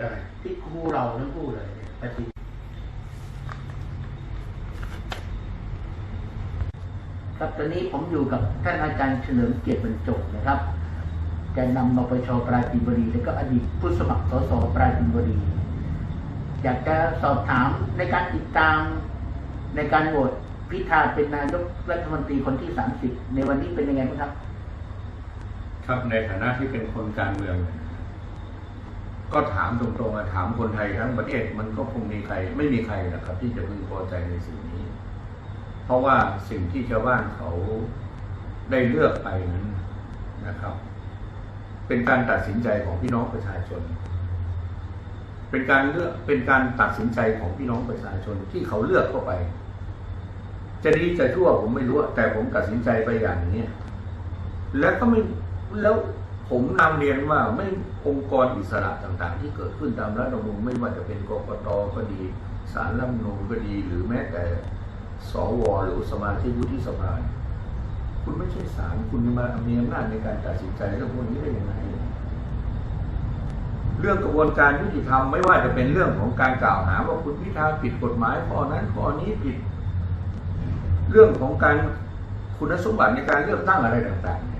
เลยที่ครูเราทั้งคู่เลยเนี่ยปฏิครับตอนนี้ผมอยู่กับท่านอาจารย์เฉลิมเกียรติบรรจงนะครับแกนนำนปชปราจีนบุรีและก็อดีตผู้สมัครสสปราจีนบุรี อยากจะสอบถามในการติดตามในการโหวตพิธาเป็นนายกรัฐมนตรีคนที่ 30 ในวันนี้เป็นยังไงบ้างครับ ครับในฐานะที่เป็นคนการเมือง ก็ถามตรงๆถามคนไทยทั้งประเทศมันก็คงมีใคร ไม่มีใครนะครับ ที่จะพึงพอใจในสิ่งนี้ เพราะว่าสิ่งที่ชาวบ้านเขาได้เลือกไปนั้นนะครับ เป็นการตัดสินใจของพี่น้องประชาชน เป็นการเลือกเป็นการตัดสินใจของพี่น้องประชาชนที่เขาเลือกเข้าไป จะดีจะชั่วผมไม่รู้แต่ผมตัดสินใจไปอย่างนี้แล้วก็ไม่แล้ว ผมนำเรียนว่าไม่องค์กรอิสระต่างๆ ที่เกิดขึ้นตามรัฐธรรมนูญไม่ว่าจะเป็นกกตก็ดีสารรัฐธรรมนูญก็ดี หรือแม้แต่สวหรือสมาชิกวุฒิสภาคุณไม่ใช่ศาลคุณจะมามีอำนาจในการตัดสินใจเรื่องพวกนี้ได้ยังไงเรื่องกระบวนการยุติธรรมไม่ว่าจะเป็นเรื่องของการกล่าวหาว่าคุณพิธาผิดกฎหมายข้อนั้นข้อนี้ผิด เรื่องของการคุณสมบัติในการเลือกตั้งอะไรต่างๆ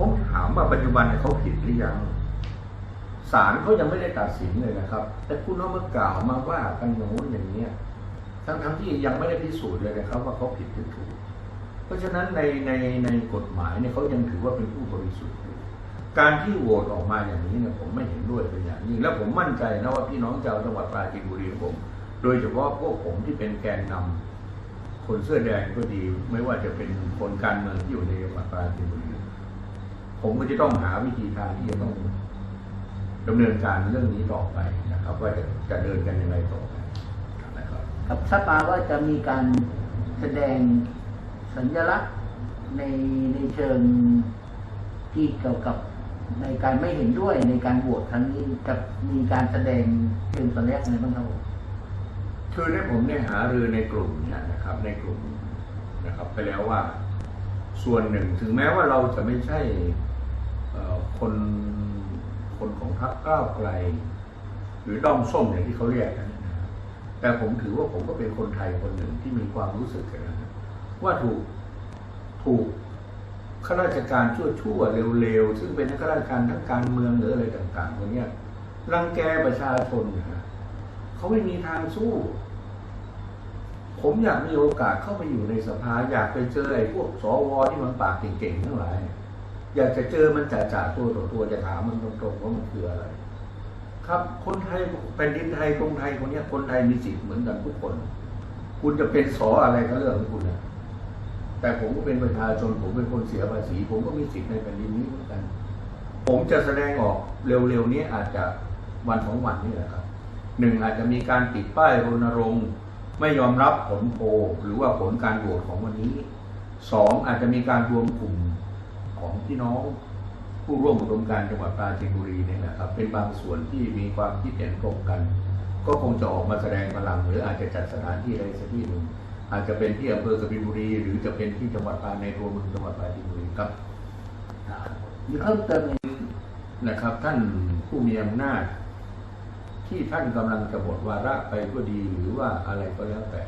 ผมถามว่าปัจจุบันเขาผิดหรือยังศาลเขายังไม่ได้ตัดสินเลยนะครับ แต่คุณเอามากล่าวมาว่ากันอย่างนู้นอย่างนี้ยทั้งๆที่ยังไม่ได้พิสูจน์เลยนะครับ ว่าเขาผิดหรือถูก เพราะฉะนั้นในในในกฎหมายเนี่ยเขายังถือว่าเป็นผู้บริสุทธิ์การที่โหวตออกมาอย่างนี้เนี่ยผมไม่เห็นด้วยเป็นอย่างยิ่งและผมมั่นใจนะว่าพี่น้องชาวจังหวัดปราจีนบุรีผม โดยเฉพาะพวกผมที่เป็นแกนนำคนเสื้อแดงก็ดี ไม่ว่าจะเป็นคนการเมืองที่อยู่ในจังหวัดปราจีนบุรี ผมก็จะต้องหาวิธีทางที่จะต้องดำเนินการเรื่องนี้ต่อไปนะครับ ว่าจะจะเดินกันยังไงต่อไปนะครับกับทราบมาว่าจะมีการแสดงสัญลักษณ์ในในเชิงที่เกี่ยวกับในการไม่เห็นด้วยในการโหวตครั้งนี้จะมีการแสดงเชิงสัญลักษณ์อะไรบ้างครับผมคือในผมได้หารือในกลุ่มเนี่ยนะครับ ในกลุ่มนะครับ ไปแล้วว่า ส่วนหนึ่งถึงแม้ว่าเราจะไม่ใช่เอ่อ คนคนของพรรคก้าวไกล หรือด้อมส้มอย่างที่เขาเรียกกันะแต่ผมถือว่าผมก็เป็นคนไทยคนหนึ่งที่มีความรู้สึกนะว่าถูกถูกข้าราชการชั่วๆเร็วๆ ซึ่งเป็นข้าราชการทั้งการเมืองหรืออะไรต่างๆพวกเนี้ยรังแกประชาชนนะฮะเขาไม่มีทางสู้ ผมอยากมีโอกาสเข้าไปอยู่ในสภาอยากไปเจอไอ้พวกสวที่มันปากเก่งๆทั้งหลาย อยากจะเจอมันจ่าๆตัวต่อตัวจะถามมันตรงๆว่ามันคืออะไร ครับคนไทยแผ่นดินไทยกรุงไทยคนเนี้ยคนไทยมีสิทธิ์เหมือนกันทุกคน คุณจะเป็นสออะไรก็เรื่องของคุณนะแต่ผมก็เป็นประชาชนผมเป็นคนเสียภาษี ผมก็มีสิทธิ์ในแผ่นดินนี้เหมือนกัน ผมจะแสดงออกเร็วๆนี้อาจจะวันสองวันนี่แหละครับหนึ่งอาจจะมีการติดป้ายรณรงค์ไม่ยอมรับผลโพลหรือว่าผลการโหวตของวันนี้สองอาจจะมีการรวมกลุ่ม ของพี่น้องผู้ร่วมอุดมการจังหวัดปราจีนบุรีเนี่ยนะครับ เป็นบางส่วนที่มีความคิดเห็นตรงกัน ก็คงจะออกมาแสดงพลัง หรืออาจจะจัดสถานที่ใดสักที่หนึ่งอาจจะเป็นที่อำเภอกบินบุรี หรือจะเป็นที่จังหวัดปราในตัวเมืองจังหวัดปราจีนบุรีครับมีเพิ่มเติมนะครับ ท่านผู้มีอำนาจที่ท่านกำลังจะหมดวาระไปก็ดีหรือว่าอะไรก็แล้วแต่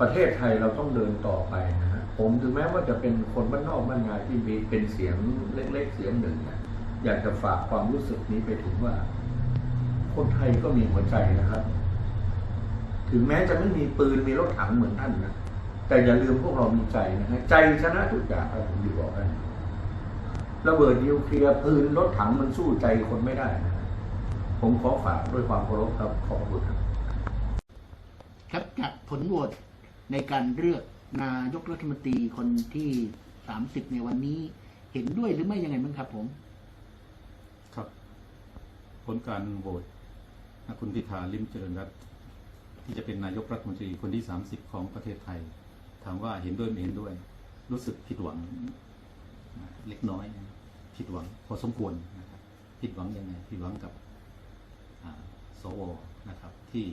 ประเทศไทยเราต้องเดินต่อไปนะฮะผมถึงแม้ว่าจะเป็นคนบ้านนอกบ้านนาที่มีเป็นเสียงเล็ก ๆ เสียงหนึ่งเนี่ยอยากจะฝากความรู้สึกนี้ไปถึงว่า คนไทยก็มีหัวใจนะครับ ถึงแม้จะไม่มีปืนมีรถถังเหมือนท่านนะแต่อย่าลืมพวกเรามีใจนะฮะใจชนะทุกอย่างครับผมอยู่บอกให้ระเบิดนิวเคลียร์ปืนรถถังมันสู้ใจคนไม่ได้นะผมขอฝากด้วยความเคารพครับขอบคุณครับครับจากผลโหวต ในการเลือกนายกรัฐมนตรีคนที่ 30 ในวันนี้ เห็นด้วยหรือไม่ยังไงบ้างครับ ผม ครับ ผลการโหวตคุณพิธาลิมเจริญรัตน์ที่จะเป็นนายกรัฐมนตรีคนที่ 30 ของประเทศไทย ถามว่าเห็นด้วยไม่เห็นด้วย รู้สึกผิดหวัง เล็กน้อย ผิดหวัง พอสมควรนะครับผิดหวังยังไงผิดหวังกับอ่าสวนะครับ ที่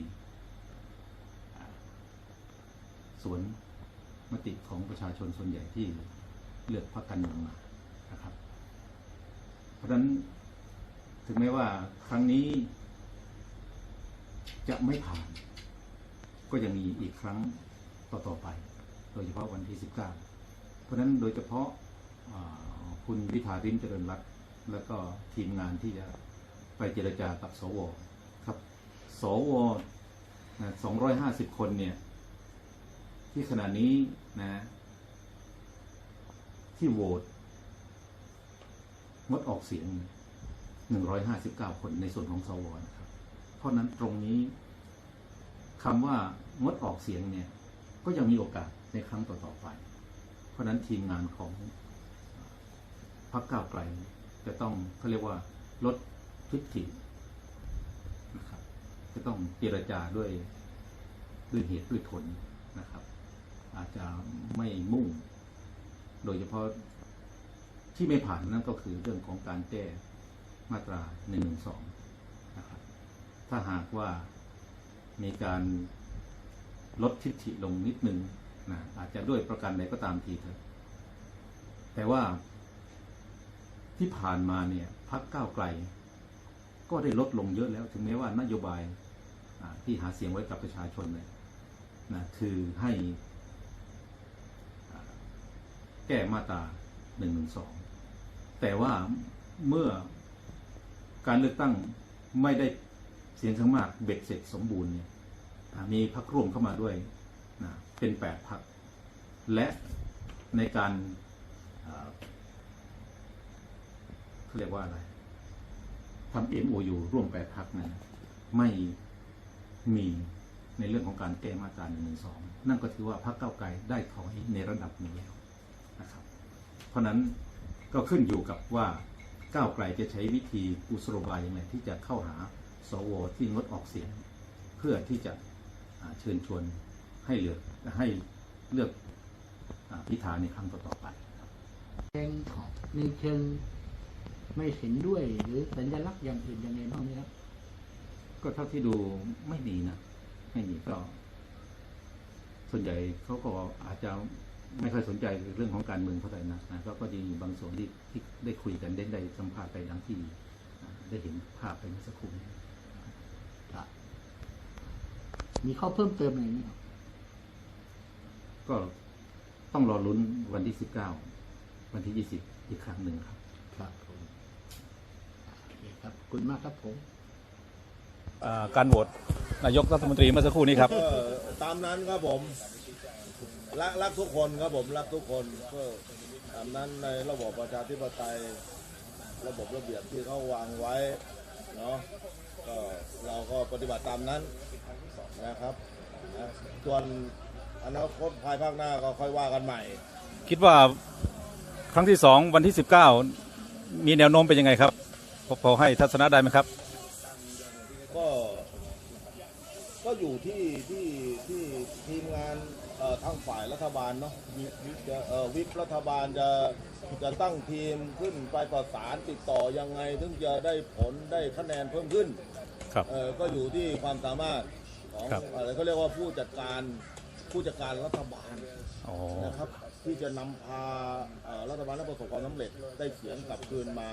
สวนมติของประชาชนส่วนใหญ่ที่เลือกพรรคการเมืองมานะครับ เพราะฉะนั้นถึงแม้ว่าครั้งนี้จะไม่ผ่าน ก็ยังมีอีกครั้งต่อๆไป โดยเฉพาะวันที่ 19 เพราะฉะนั้นโดยเฉพาะคุณพิธาริมเจริญรัตน์แล้วก็ทีมงานที่จะไปเจรจากับสวครับ สว 250 คนเนี่ย ที่ขณะนี้นะ ที่โหวตงดออกเสียง 159 คนในส่วนของสวนะครับ เพราะนั้นตรงนี้คำว่างดออกเสียงเนี่ย ก็ยังมีโอกาสในครั้งต่อๆไป เพราะฉะนั้นทีมงานของพรรคก้าวไกลจะต้องเขาเรียกว่าลดทิฐินะครับจะต้องเจรจาด้วยด้วยเหตุด้วยผลนะครับ อาจจะไม่มุ่ง โดยเฉพาะที่ไม่ผ่านนั่นก็คือเรื่องของการแก้มาตรา1นึนะครับถ้าหากว่ามีการลดทิฐิลงนิดนึงนะอาจจะด้วยประการใดก็ตามทีเถอะแต่ว่าที่ผ่านมาเนี่ยพักก้าวไกล ก็ได้ลดลงเยอะแล้ว ถึงแม้ว่านโยบายที่หาเสียงไว้กับประชาชนเนี่ยนะคือให้ แก้มาตราหนึ่งหนึ่งสองแต่ว่าเมื่อการเลือกตั้งไม่ได้เสียงข้างมากเบ็ดเสร็จสมบูรณ์เนี่ยมีพักร่วมเข้ามาด้วยนะเป็นแปดพัก และในการเขาเรียกว่าอะไรทำ MOU ร่วมแปดพักนั้นไม่มีในเรื่องของการแก้มาตรา1นึนั่นก็ถือว่าพรรคเก้าไกลได้ถอยในระดับหนึ่งแล้ว นะครับ เพราะนั้นก็ขึ้นอยู่กับว่าก้าวไกลจะใช้วิธีกุศโลบายยังไงที่จะเข้าหาสวที่งดออกเสียง เพื่อที่จะเชิญชวนให้เลือกให้เลือกพิธาในครั้งต่อๆไปครับแสดงในเชิงไม่เห็นด้วยหรือสัญลักษณ์อย่างอื่นยังไงบ้างไหมครับ ก็เท่าที่ดูไม่มีนะ ไม่มีก็ ส่วนใหญ่เขาก็อาจจะ ไม่ค่อยสนใจเรื่องของการเมืองเท่าไหร่นะนะก็ก็จะมีบางส่วนที่ที่ได้คุยกันได้ได้สัมภาษณ์ไปดังที่อ่าได้เห็นภาพไปเมื่อสักครู่นี้มีข้อเพิ่มเติมอะไรไหมครับก็ต้องรอลุ้นวันที่สิบเก้าวันที่ยี่สิบอีกครั้งหนึ่งครับ ครับผมโอเคครับขอบคุณมากครับผมอ่าการโหวตนายกรัฐมนตรีเมื่อสักครู่นี้ครับก็ตามนั้นครับผม รักรักทุกคนครับผมรักทุกคนก็ตามนั้นในระบบประชาธิปไตย ระบบระเบียบที่เขาวางไว้เนาะก็เราก็ปฏิบัติตามนั้นนะครับนะส่วนอนาคตภายภาคหน้าก็ค่อยว่ากันใหม่ คิดว่าครั้งที่สองวันที่สิบเก้ามีแนวโน้มเป็นยังไงครับพอพอให้ทัศนะได้ไหมครับ ที่ที่ที่ทีมงานเอ่อทางฝ่ายรัฐบาลเนาะวิวิจะเอ่อวิปรัฐบาลจะจะตั้งทีมขึ้นไปประสานติดต่อยังไงถึงจะได้ผลได้คะแนนเพิ่มขึ้นครับ เออก็อยู่ที่ความสามารถของครับ อะไรเขาเรียกว่าผู้จัดการผู้จัดการรัฐบาล อ๋อ นะครับที่จะนำพาเอ่อรัฐบาลให้ประสบความสำเร็จได้เสียงกลับคืนมา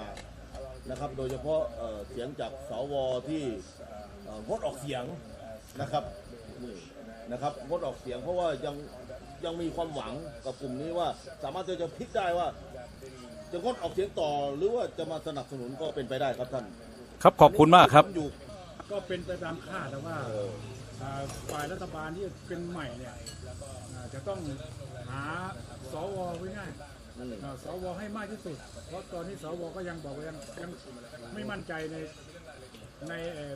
นะครับ โดยเฉพาะเอ่อเสียงจากสวที่เอ่องดออกเสียง นะครับนี่นะครับงดออกเสียงเพราะว่ายังยังมีความหวังกับกลุ่มนี้ว่า สามารถที่จะพลิกได้ว่า จะงดออกเสียงต่อหรือว่าจะมาสนับสนุนก็เป็นไปได้ครับท่านครับขอบคุณมากครับ อยู่ก็เป็นไปตามคาดแต่ว่าอ่าฝ่ายรัฐบาลที่เป็นใหม่เนี่ยอ่าจะต้องหาสวไว้ง่ายนั่นเองอ่าสวให้มากที่สุด เพราะตอนนี้สวก็ยังบอกว่ายังยังไม่มั่นใจในในเอ่อ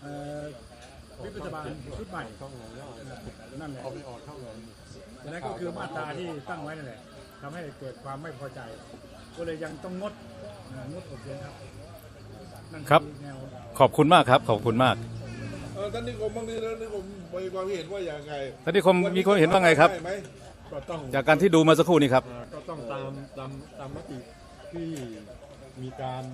เอ่อ วิปรัฐบาลชุดใหม่นั่นแหละดังนั้นก็คือมาตราที่ตั้งไว้นั่นแหละทำให้เกิดความไม่พอใจ ก็เลยยังต้องงดอ่างดออกเสียงครับนั่นอครับแนวขอบคุณมากครับ ขอบคุณมากเออท่านนิคมบางทีท่านนิคมมีความเห็นว่าอย่างไงท่านนิคมมีคนเห็นว่าไงครับด้หมก็ต้องจากการที่ดูมาสักครู่นี้ครับอ่าก็ต้องตามตามตามมติที่มีการ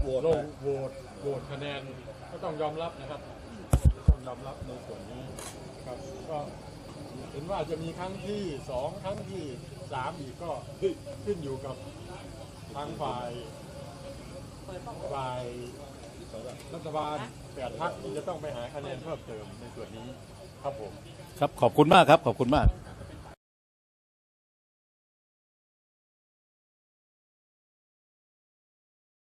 โหวตลงโหวตโหวตคะแนน ก็ต้องยอมรับนะครับต้องยอมรับในส่วนนี้ครับก็เห็นว่าจะมีครั้งที่สองครั้งที่สามอีกก็ขึ้นอยู่กับทางฝ่ายฝ่ายรัฐบาลแปดพักจะต้องไปหาคะแนนเพิ่มเติมในส่วนนี้ครับผม ครับขอบคุณมากครับขอบคุณมาก